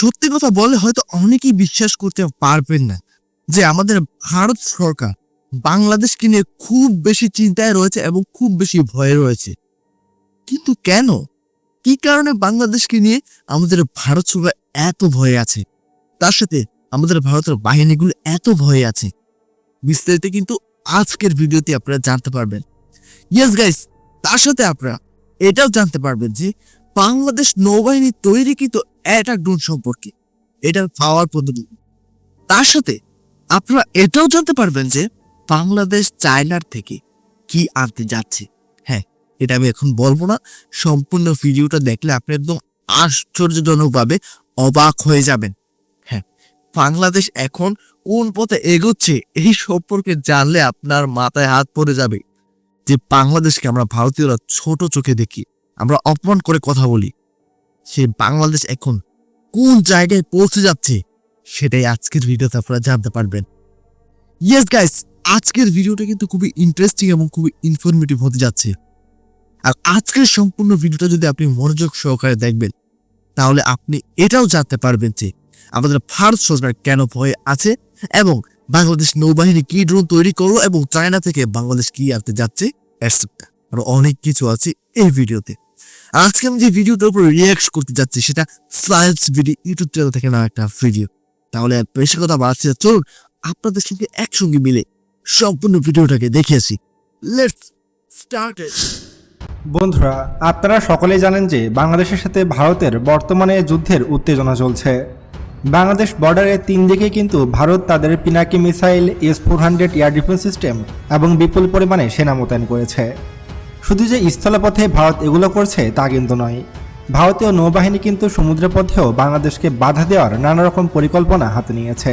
সত্যি কথা বলে হয়তো অনেকেই বিশ্বাস করতে পারবেন না যে আমাদের ভারত সরকার বাংলাদেশকে নিয়ে খুব বেশি চিন্তায় রয়েছে এবং খুব বেশি ভয়ে রয়েছে। কিন্তু কেন? কি কারণে বাংলাদেশকে নিয়ে আমাদের ভারত সরকার এত ভয়ে আছে? তার সাথে আমাদের ভারতের বাহিনীগুলো এত ভয়ে আছে। বিস্তারিত কিন্তু আজকের ভিডিওতে আপনারা জানতে পারবেন। ইয়েস গাইস তার সাথে আপনারা এটাও জানতে পারবেন যে বাংলাদেশ নৌবাহিনী তৈরিকৃত অ্যাটাক ড্রোন সম্পর্কে। এটা পাওয়ার পদ্ধতি। তার সাথে আপনারা এটাও জানতে পারবেন যে বাংলাদেশ চায়নার থেকে কি আনতে যাচ্ছে। হ্যাঁ এটা আমি এখন বলব না। সম্পূর্ণ ভিডিওটা দেখলে আপনি একদম আশ্চর্যজনকভাবে অবাক হয়ে যাবেন। হ্যাঁ বাংলাদেশ এখন কোন পথে এগোচ্ছে এই সম্পর্কে জানলে আপনার মাথায় হাত পড়ে যাবে। যে বাংলাদেশকে আমরা ভারতীয়রা ছোট চোখে দেখি, আমরা অপমান করে কথা বলি। সে বাংলাদেশ এখন কোন জায়গায় পৌঁছে যাচ্ছে সেটাই আজকের ভিডিওতে আপনারা জানতে পারবেন ইয়েস গাইস আজকের ভিডিওটা কিন্তু খুবই ইন্টারেস্টিং এবং খুবই ইনফরমেটিভ হতে যাচ্ছে আর আজকের সম্পূর্ণ ভিডিওটা যদি আপনি মনোযোগ সহকারে দেখবেন, তাহলে আপনি এটাও জানতে পারবেন যে আমাদের ভারত সরকার কেন ভয়ে আছে এবং বাংলাদেশ নৌবাহিনী কি ড্রোন তৈরি করল এবং চায়না থেকে বাংলাদেশ কি আনতে যাচ্ছে। আরও অনেক কিছু আছে এই ভিডিওতে আজকে আমি যে ভিডিওটার উপর রিয়াক্ট করতে যাচ্ছি, সেটা সায়েন্স ভিডিও ইউটিউব চ্যানেল থেকে না একটা ভিডিও তাহলে বেশি কথা বাড়ছে। চলুন, আপনাদের সঙ্গে একসঙ্গে মিলে সম্পূর্ণ ভিডিওটাকে দেখে আসি। লেটস স্টার্ট বন্ধুরা, আপনারা সকলেই জানেন যে বাংলাদেশের সাথে ভারতের বর্তমানে যুদ্ধের উত্তেজনা চলছে। বাংলাদেশ বর্ডারে তিন দিকে কিন্তু ভারত তাদের Pinaka missile S four hundred air defence system এবং বিপুল পরিমাণে সেনা মোতায়েন করেছে। শুধু যে স্থলপথে ভারত এগুলো করছে তা কিন্তু নয়। ভারতীয় নৌবাহিনী কিন্তু সমুদ্রপথেও বাংলাদেশকে বাধা দেওয়ার নানা রকম পরিকল্পনা হাতে নিয়েছে।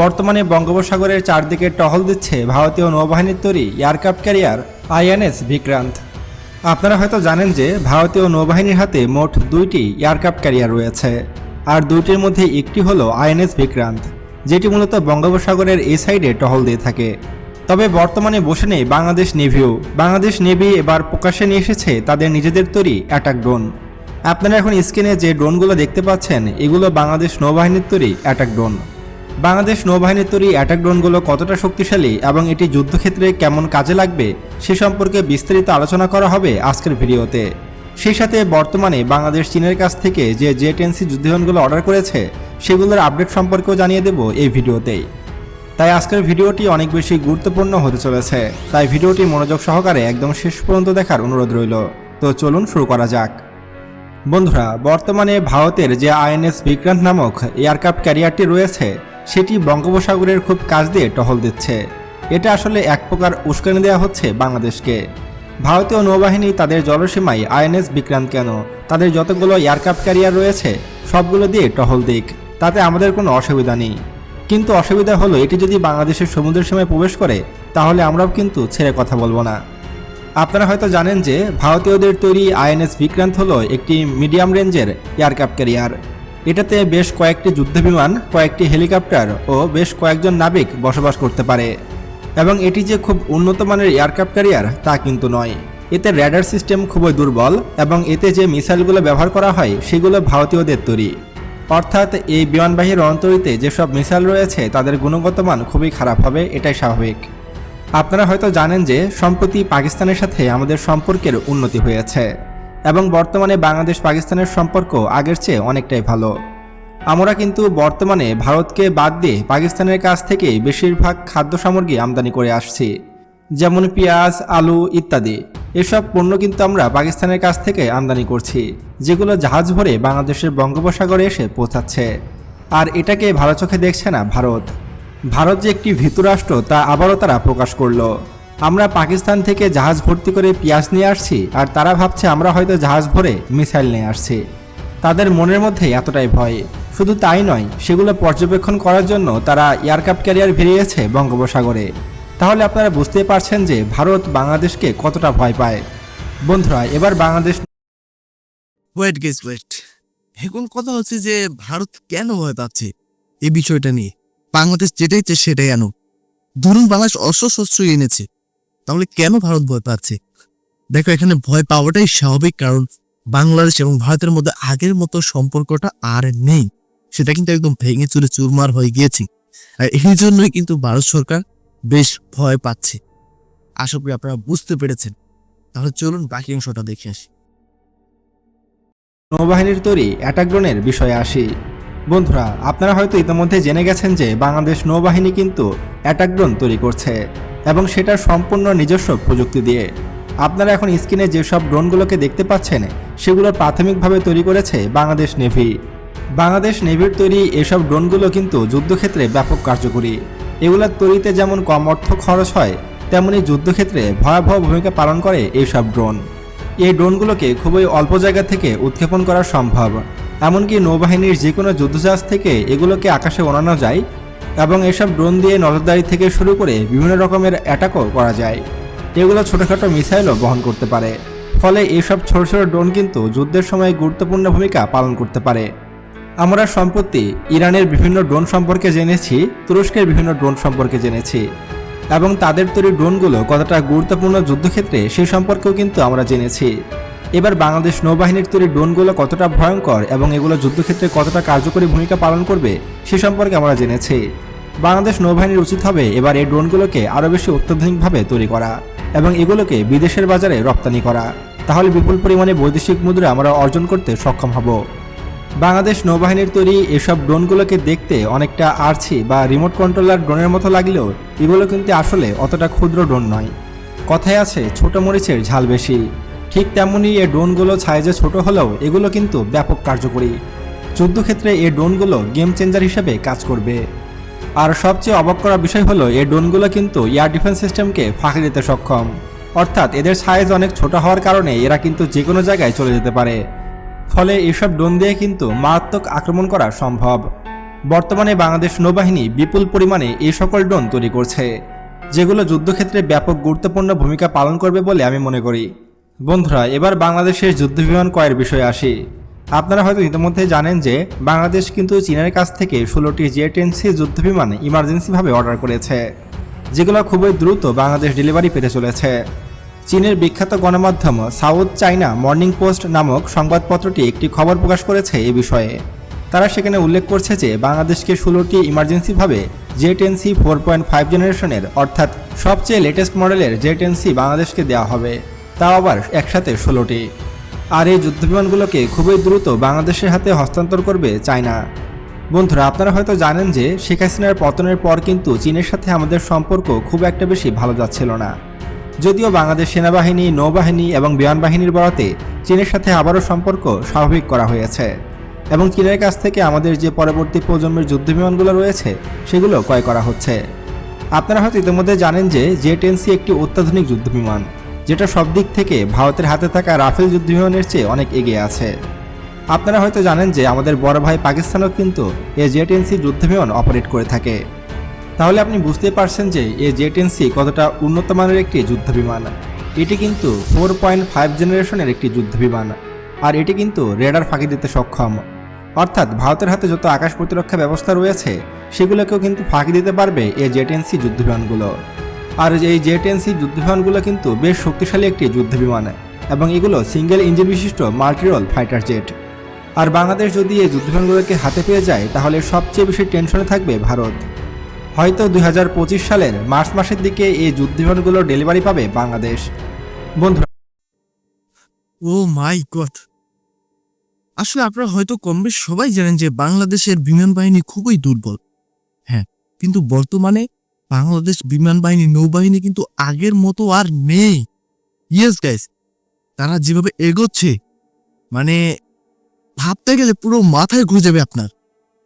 বর্তমানে বঙ্গোপসাগরের চারদিকে টহল দিচ্ছে ভারতীয় নৌবাহিনীর তৈরি এয়ারক্রাফট ক্যারিয়ার আইএনএস বিক্রান্ত আপনারা হয়তো জানেন যে ভারতীয় নৌবাহিনীর হাতে মোট দুইটি এয়ারক্রাফট ক্যারিয়ার রয়েছে। আর দুইটির মধ্যে একটি হলো আইএনএস বিক্রান্ত যেটি মূলত বঙ্গোপসাগরের এই সাইডে টহল দিয়ে থাকে। তবে বর্তমানে বসে নেই বাংলাদেশ নেভিও। বাংলাদেশ নেভি এবার প্রকাশ্যে নিয়ে এসেছে তাদের নিজেদের তৈরি অ্যাটাক ড্রোন। আপনারা এখন স্ক্রিনে যে ড্রোনগুলো দেখতে পাচ্ছেন, এগুলো বাংলাদেশ নৌবাহিনীর তৈরি অ্যাটাক ড্রোন। বাংলাদেশ নৌবাহিনীর তৈরি অ্যাটাক ড্রোনগুলো কতটা শক্তিশালী এবং এটি যুদ্ধক্ষেত্রে কেমন কাজে লাগবে, সে সম্পর্কে বিস্তারিত আলোচনা করা হবে আজকের ভিডিওতে। সেই সাথে বর্তমানে বাংলাদেশ চীনের কাছ থেকে যে জে টেনসি যুদ্ধবিমানগুলো অর্ডার করেছে, সেগুলোর আপডেট সম্পর্কেও জানিয়ে দেব এই ভিডিওতেই। তাই আজকের ভিডিওটি অনেক বেশি গুরুত্বপূর্ণ হতে চলেছে। তাই ভিডিওটি মনোযোগ সহকারে একদম শেষ পর্যন্ত দেখার অনুরোধ রইল। তো চলুন শুরু করা যাক। বন্ধুরা, বর্তমানে ভারতের যে আইএনএস বিক্রান্ত নামক এয়ারক্রাফট ক্যারিয়ারটি রয়েছে, সেটি বঙ্গোপসাগরের খুব কাজ দিয়ে টহল দিচ্ছে। এটা আসলে এক প্রকার উস্কানি দেওয়া হচ্ছে বাংলাদেশকে। ভারতীয় নৌবাহিনী তাদের জলসীমায় আইএনএস বিক্রান্ত কেন? তাদের যতগুলো এয়ারক্রাফট ক্যারিয়ার রয়েছে, সবগুলো দিয়ে টহল দিক। তাতে আমাদের কোনো অসুবিধা নেই। কিন্তু অসুবিধা হলো, এটি যদি বাংলাদেশের সমুদ্র সীমায় প্রবেশ করে, তাহলে আমরাও কিন্তু ছেড়ে কথা বলব না। আপনারা হয়তো জানেন যে, ভারতীয়দের তৈরি আইএনএস বিক্রান্ত হলো একটি মিডিয়াম রেঞ্জের এয়ারক্রাফট ক্যারিয়ার। এটাতে বেশ কয়েকটি যুদ্ধবিমান, কয়েকটি হেলিকপ্টার ও বেশ কয়েকজন নাবিক বসবাস করতে পারে। এবং এটি যে খুব উন্নত মানের এয়ারক্রাফট ক্যারিয়ার, তা কিন্তু নয়। এতে র্যাডার সিস্টেম খুবই দুর্বল এবং এতে যে মিসাইলগুলো ব্যবহার করা হয়, সেগুলো ভারতীয়দের তৈরি। অর্থাৎ এই বিমানবাহী রণতরীতে যেসব মিসাইল রয়েছে, তাদের গুণগত মান খুবই খারাপ হবে, এটাই স্বাভাবিক। আপনারা হয়তো জানেন যে, সম্প্রতি পাকিস্তানের সাথে আমাদের সম্পর্কের উন্নতি হয়েছে এবং বর্তমানে বাংলাদেশ পাকিস্তানের সম্পর্ক আগের চেয়ে অনেকটাই ভালো। আমরা কিন্তু বর্তমানে ভারতকে বাদ দিয়ে পাকিস্তানের কাছ থেকে বেশিরভাগ খাদ্য সামগ্রী আমদানি করে আসছি, যেমন পেঁয়াজ, আলু ইত্যাদি। এসব পণ্য কিন্তু আমরা পাকিস্তানের কাছ থেকে আমদানি করছি, যেগুলো জাহাজ ভরে বাংলাদেশের বঙ্গোপসাগরে এসে পৌঁছাচ্ছে। আর এটাকে ভালো চোখে দেখছে না ভারত। ভারত যে একটি ভীতুরাষ্ট্র তা আবারও তারা প্রকাশ করল। আমরা পাকিস্তান থেকে জাহাজ ভর্তি করে পেঁয়াজ নিয়ে আসছি, আর তারা ভাবছে আমরা হয়তো জাহাজ ভরে মিসাইল নিয়ে আসছি। তাদের মনের মধ্যে এতটাই ভয়। শুধু তাই নয়, সেগুলো পর্যবেক্ষণ করার জন্য তারা এয়ারক্রাফট ক্যারিয়ার বেরিয়েছে বঙ্গোপসাগরে। তাহলে আপনারা বুঝতে পারছেন যে ভারত বাংলাদেশকে কতটা ভয় পায়। বন্ধুরা, এবার বাংলাদেশ ওয়েট গেস ওয়েট এখন কথা হচ্ছে যে ভারত কেন ভয় পাচ্ছে এই বিষয়টা নিয়ে? বাংলাদেশ যেটাই চায় সেটাই আনো ধরুন বাংলাদেশ অস্ত্র এনেছে, তাহলে কেন ভারত ভয় পাচ্ছে? দেখো, এখানে ভয় পাওয়াটাই স্বাভাবিক, কারণ বাংলাদেশ এবং ভারতের মধ্যে আগের মতো সম্পর্কটা আর নেই। সেটা কিন্তু একদম ভেঙে চুরে চুরমার হয়ে গিয়েছে। আর এই জন্যই কিন্তু ভারত সরকার বেশ ভয় পাচ্ছে। আশা করি আপনারা বুঝতে পেরেছেন। তাহলে চলুন বাকি অংশটা দেখে আসি। নৌবাহিনীর তৈরি অ্যাটাক ড্রোনের বিষয়ে আসি। বন্ধুরা, আপনারা হয়তো ইতিমধ্যে জেনে গেছেন যে বাংলাদেশ নৌবাহিনী কিন্তু অ্যাটাক ড্রোন তৈরি করছে এবং সেটা সম্পূর্ণ নিজস্ব প্রযুক্তি দিয়ে। আপনারা এখন স্ক্রিনে যেসব ড্রোনগুলোকে দেখতে পাচ্ছেন, সেগুলো প্রাথমিকভাবে তৈরি করেছে বাংলাদেশ নেভি বাংলাদেশ নেভির তৈরি এসব ড্রোনগুলো কিন্তু যুদ্ধক্ষেত্রে ব্যাপক কার্যকরী। এগুলোর তৈরিতে যেমন কম অর্থ খরচ হয়, তেমনি যুদ্ধক্ষেত্রে ভয়াবহ ভূমিকা পালন করে এইসব ড্রোন। এই ড্রোনগুলোকে খুবই অল্প জায়গা থেকে উৎক্ষেপণ করা সম্ভব। এমনকি নৌবাহিনীর যে কোনো যুদ্ধজাহাজ থেকে এগুলোকে আকাশে ওড়ানো যায় এবং এসব ড্রোন দিয়ে নজরদারি থেকে শুরু করে বিভিন্ন রকমের অ্যাটাকও করা যায়। এগুলো ছোটোখাটো মিসাইলও বহন করতে পারে। ফলে এইসব ছোট ছোট ড্রোন কিন্তু যুদ্ধের সময় গুরুত্বপূর্ণ ভূমিকা পালন করতে পারে। আমরা সম্প্রতি ইরানের বিভিন্ন ড্রোন সম্পর্কে জেনেছি, তুরস্কের বিভিন্ন ড্রোন সম্পর্কে জেনেছি, এবং তাদের তৈরি ড্রোনগুলো কতটা গুরুত্বপূর্ণ যুদ্ধক্ষেত্রে সে সম্পর্কেও কিন্তু আমরা জেনেছি। এবার বাংলাদেশ নৌবাহিনীর তৈরি ড্রোনগুলো কতটা ভয়ঙ্কর এবং এগুলো যুদ্ধক্ষেত্রে কতটা কার্যকরী ভূমিকা পালন করবে সে সম্পর্কে আমরা জেনেছি। বাংলাদেশ নৌবাহিনীর উচিত হবে এবার এই ড্রোনগুলোকে আরও বেশি অত্যাধুনিকভাবে তৈরি করা এবং এগুলোকে বিদেশের বাজারে রপ্তানি করা। তাহলে বিপুল পরিমাণে বৈদেশিক মুদ্রা আমরা অর্জন করতে সক্ষম হব। বাংলাদেশ নৌবাহিনীর তৈরি এসব ড্রোনগুলোকে দেখতে অনেকটা আরছি বা রিমোট কন্ট্রোলার ড্রোনের মতো লাগলেও এগুলো কিন্তু আসলে অতটা ক্ষুদ্র ড্রোন নয়। কথায় আছে, ছোট মরিচের ঝাল বেশি। ঠিক তেমনই এ ড্রোনগুলো সাইজে ছোট হলেও এগুলো কিন্তু ব্যাপক কার্যকরী। যুদ্ধক্ষেত্রে এ ড্রোনগুলো গেম চেঞ্জার হিসেবে কাজ করবে। আর সবচেয়ে অবাক করার বিষয় হলো এই ড্রোনগুলো কিন্তু এয়ার ডিফেন্স সিস্টেমকে ফাঁকি দিতে সক্ষম। অর্থাৎ এদের সাইজ অনেক ছোট হওয়ার কারণে এরা কিন্তু যে কোনো জায়গায় চলে যেতে পারে। ফলে এসব ড্রোন দিয়ে কিন্তু মারাত্মক আক্রমণ করা সম্ভব। বর্তমানে বাংলাদেশ নৌবাহিনী বিপুল পরিমাণে এই সকল ড্রোন তৈরি করছে, যেগুলো যুদ্ধক্ষেত্রে ব্যাপক গুরুত্বপূর্ণ ভূমিকা পালন করবে বলে আমি মনে করি। বন্ধুরা, এবার বাংলাদেশের যুদ্ধবিমান ক্রয়ের বিষয়ে আসি। আপনারা হয়তো ইতিমধ্যে জানেন যে বাংলাদেশ কিন্তু চীনের কাছ থেকে ষোলোটি জে টেন সি যুদ্ধবিমান ইমার্জেন্সিভাবে অর্ডার করেছে, যেগুলো খুবই দ্রুত বাংলাদেশ ডেলিভারি পেতে চলেছে। চীনের বিখ্যাত গণমাধ্যম সাউথ চাইনা মর্নিং পোস্ট নামক সংবাদপত্রটি একটি খবর প্রকাশ করেছে এ বিষয়ে। তারা সেখানে উল্লেখ করছে যে, বাংলাদেশকে ষোলোটি ইমার্জেন্সিভাবে J ten C four point five জেনারেশনের, অর্থাৎ সবচেয়ে লেটেস্ট মডেলের জে টেন সি বাংলাদেশকে দেওয়া হবে। তাও আবার একসাথে ষোলোটি। আর এই যুদ্ধবিমানগুলোকে খুবই দ্রুত বাংলাদেশের হাতে হস্তান্তর করবে চায়না। বন্ধুরা, আপনারা হয়তো জানেন যে, শেখ হাসিনার পতনের পর কিন্তু চীনের সাথে আমাদের সম্পর্ক খুব একটা বেশি ভালো যাচ্ছিল না। যদিও বাংলাদেশ সেনাবাহিনী, নৌবাহিনী এবং বিমান বাহিনীর বরাতে চীনের সাথে আবারও সম্পর্ক স্বাভাবিক করা হয়েছে। এবং চীনের কাছ থেকে আমাদের যে পরবর্তী প্রজন্মের যুদ্ধবিমানগুলো রয়েছে, সেগুলো ক্রয় করা হচ্ছে। আপনারা হয়তো ইতিমধ্যে জানেন যে জে টেনসি একটি অত্যাধুনিক যুদ্ধবিমান, যেটা সব দিক থেকে ভারতের হাতে থাকা রাফেল যুদ্ধবিমানের চেয়ে অনেক এগিয়ে আছে। আপনারা হয়তো জানেন যে আমাদের বড় ভাই পাকিস্তানও কিন্তু এ জে টেনসি যুদ্ধবিমান অপারেট করে থাকে। তাহলে আপনি বুঝতে পারছেন যে এই জে টেনসি কতটা উন্নত মানের একটি যুদ্ধবিমান এটি কিন্তু ফোর পয়েন্ট ফাইভ জেনারেশনের একটি যুদ্ধবিমান আর এটি কিন্তু রেডার ফাঁকি দিতে সক্ষম। অর্থাৎ ভারতের হাতে যত আকাশ প্রতিরক্ষা ব্যবস্থা রয়েছে, সেগুলোকেও কিন্তু ফাঁকি দিতে পারবে এই জেটেন্সি যুদ্ধবিমানগুলো আর এই জেটেন্সি যুদ্ধবিমানগুলো কিন্তু বেশ শক্তিশালী একটি যুদ্ধবিমান এবং এগুলো সিঙ্গেল ইঞ্জিন বিশিষ্ট মাল্টিরোল ফাইটার জেট। আর বাংলাদেশ যদি এই যুদ্ধবিমানগুলোকে হাতে পেয়ে যায়, তাহলে সবচেয়ে বেশি টেনশনে থাকবে ভারত। হয়তো দুই হাজার পঁচিশ সালের মার্চ মাসের দিকে এই যুদ্ধবিমানগুলোর ডেলিভারি পাবে বাংলাদেশ। বন্ধুরা, ও মাই গড। আসলে আপনারা হয়তো কম সবাই জানেন যে বাংলাদেশের বিমান বাহিনী খুবই দুর্বল। হ্যাঁ কিন্তু বর্তমানে বাংলাদেশ বিমান বাহিনী নৌবাহিনী কিন্তু আগের মতো আর নেই। ইয়েস গাইস তারা যেভাবে এগোচ্ছে মানে ভাবতে গেলে পুরো মাথায় ঘুরে যাবে আপনার।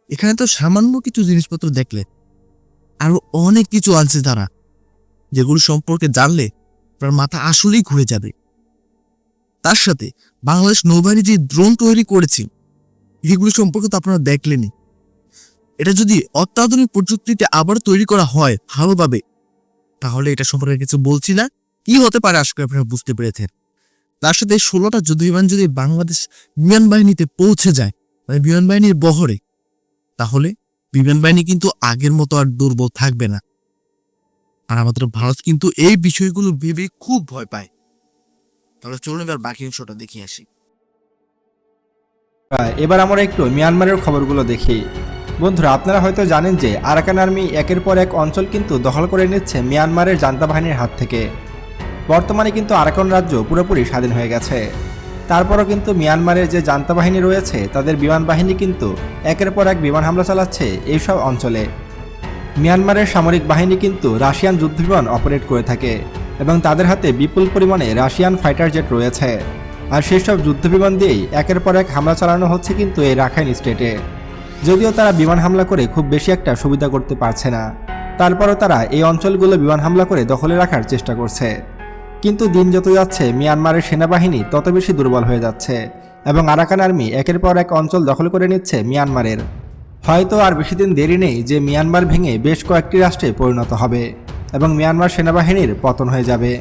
এখানে তো সামান্য কিছু জিনিসপত্র দেখলে আরও অনেক কিছু আছে তারা, যেগুলো সম্পর্কে জানলে আপনার মাথা আসলেই ঘুরে যাবে। তার সাথে বাংলাদেশ নৌবাহিনী যে ড্রোন তৈরি করেছে, এগুলো সম্পর্কে তো আপনারা দেখলেনই। এটা যদি অত্যাধুনিক প্রযুক্তিতে আবার তৈরি করা হয় ভালোভাবে, তাহলে এটা সম্পর্কে কিছু বলছি না। কি হতে পারে আশা করি আপনারা বুঝতে পেরেছেন। তার সাথে ষোলোটা যুদ্ধবিমান যদি বাংলাদেশ বিমান বাহিনীতে পৌঁছে যায় মানে বিমান বাহিনীর বহরে, তাহলে বিমান বাহিনী কিন্তু আগের মতো আর দুর্বল থাকবে না। আর আমাদের ভারত কিন্তু এই বিষয়গুলো ভেবে খুব ভয় পায়। তাহলে চলুন এবার বাকি অংশটা দেখে আসি। এবার আমরা একটু মিয়ানমারের খবরগুলো দেখি। বন্ধুরা, আপনারা হয়তো জানেন যে আরাকান আর্মি একের পর এক অঞ্চল কিন্তু দখল করে নিচ্ছে মিয়ানমারের জান্তা বাহিনীর হাত থেকে। বর্তমানে কিন্তু আরাকান রাজ্য পুরোপুরি স্বাধীন হয়ে গেছে। তারপরও কিন্তু মিয়ানমারের যে জান্তা বাহিনী রয়েছে, তাদের বিমান বাহিনী কিন্তু একের পর এক বিমান হামলা চালাচ্ছে এইসব অঞ্চলে। মিয়ানমারের সামরিক বাহিনী কিন্তু রাশিয়ান যুদ্ধবিমান অপারেট করে থাকে এবং তাদের হাতে বিপুল পরিমাণে রাশিয়ান ফাইটার জেট রয়েছে। আর সেসব যুদ্ধবিমান দিয়েই একের পর এক হামলা চালানো হচ্ছে কিন্তু এই রাখাইন স্টেটে। যদিও তারা বিমান হামলা করে খুব বেশি একটা সুবিধা করতে পারছে না, তারপরও তারা এই অঞ্চলগুলো বিমান হামলা করে দখলে রাখার চেষ্টা করছে। কিন্তু দিন যত যাচ্ছে, মিয়ানমারের সেনাবাহিনী তত বেশি দুর্বল হয়ে যাচ্ছে এবং আরাকান আর্মি একের পর এক অঞ্চল দখল করে নিচ্ছে মিয়ানমারের। হয়তো আর বেশি দিন দেরি নেই যে মিয়ানমার ভেঙে বেশ কয়েকটি রাষ্ট্রে পরিণত হবে এবং মিয়ানমার সেনাবাহিনীর পতন হয়ে যাবে।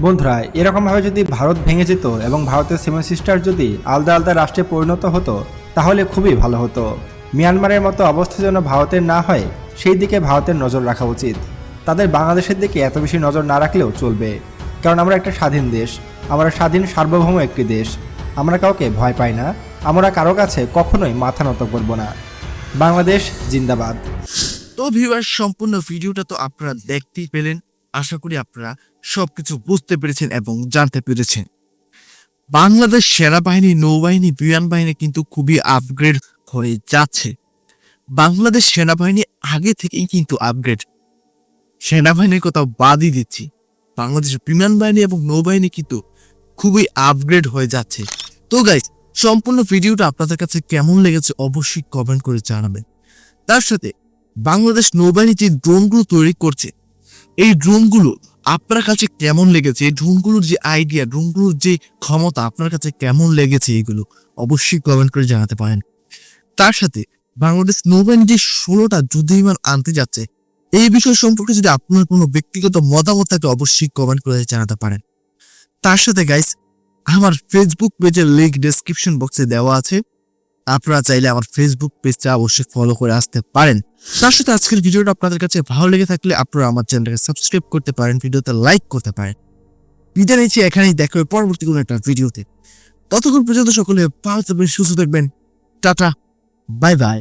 বন্ধুরা, এরকমভাবে যদি ভারত ভেঙে যেত এবং ভারতের সেভেন সিস্টার যদি আলাদা আলাদা রাষ্ট্রে পরিণত হতো, তাহলে খুবই ভালো হতো। মিয়ানমারের মতো অবস্থা যেন ভারতের না হয়, সেই দিকে ভারতের নজর রাখা উচিত। তাদের বাংলাদেশের দিকে এত বেশি নজর না রাখলেও চলবে। কারণ আমরা একটা স্বাধীন দেশ, আমরা স্বাধীন সার্বভৌম একটি দেশ। আমরা কাউকে ভয় পাই না, আমরা কারও কাছে কখনোই মাথা নত করব না। বাংলাদেশ জিন্দাবাদ। তো ভিউয়ার সম্পূর্ণ ভিডিওটা তো আপনারা দেখতেই পেলেন। আশা করি আপনারা সবকিছু বুঝতে পেরেছেন এবং জানতে পেরেছেন। বাংলাদেশ সেনাবাহিনী, নৌবাহিনী বিমান বাহিনী কিন্তু খুবই আপগ্রেড হয়ে যাচ্ছে। বাংলাদেশ সেনাবাহিনী আগে থেকেই কিন্তু আপগ্রেড সেনাবাহিনীর কথা বাদই দিচ্ছি। বাংলাদেশের বিমান বাহিনী এবং নৌবাহিনী কিন্তু খুবই আপগ্রেড হয়ে যাচ্ছে। তো গাইস সম্পূর্ণ ভিডিওটা আপনাদের কাছে কেমন লেগেছে অবশ্যই কমেন্ট করে জানাবেন। তার সাথে বাংলাদেশ নৌবাহিনী যে ড্রোনগুলো তৈরি করছে, এই ড্রোনগুলো আপনার কাছে কেমন লেগেছে? এই ড্রোনগুলোর যে আইডিয়া ড্রোনগুলোর যে ক্ষমতা আপনার কাছে কেমন লেগেছে এগুলো অবশ্যই কমেন্ট করে জানাতে পারেন। তার সাথে বাংলাদেশ নৌবাহিনী যে ষোলোটা যুদ্ধ বিমান আনতে যাচ্ছে এই বিষয় সম্পর্কে যদি আপনার কোনো ব্যক্তিগত মতামত থাকে, অবশ্যই কমেন্ট করে জানাতে পারেন। তার সাথে গাইস আমার ফেসবুক পেজের লিঙ্ক ডেসক্রিপশন বক্সে দেওয়া আছে। আপনারা চাইলে আমার ফেসবুক পেজটা অবশ্যই ফলো করে আসতে পারেন। তার সাথে আজকের ভিডিওটা আপনাদের কাছে ভালো লেগে থাকলে আপনারা আমার চ্যানেলটাকে সাবস্ক্রাইব করতে পারেন, ভিডিওতে লাইক করতে পারেন। বিদায় নিচ্ছি, এখানেই দেখা হবে পরবর্তী কোনো একটা ভিডিওতে। ততক্ষণ পর্যন্ত সকলে ভালো থাকবেন, সুস্থ থাকবেন। Tata bye bye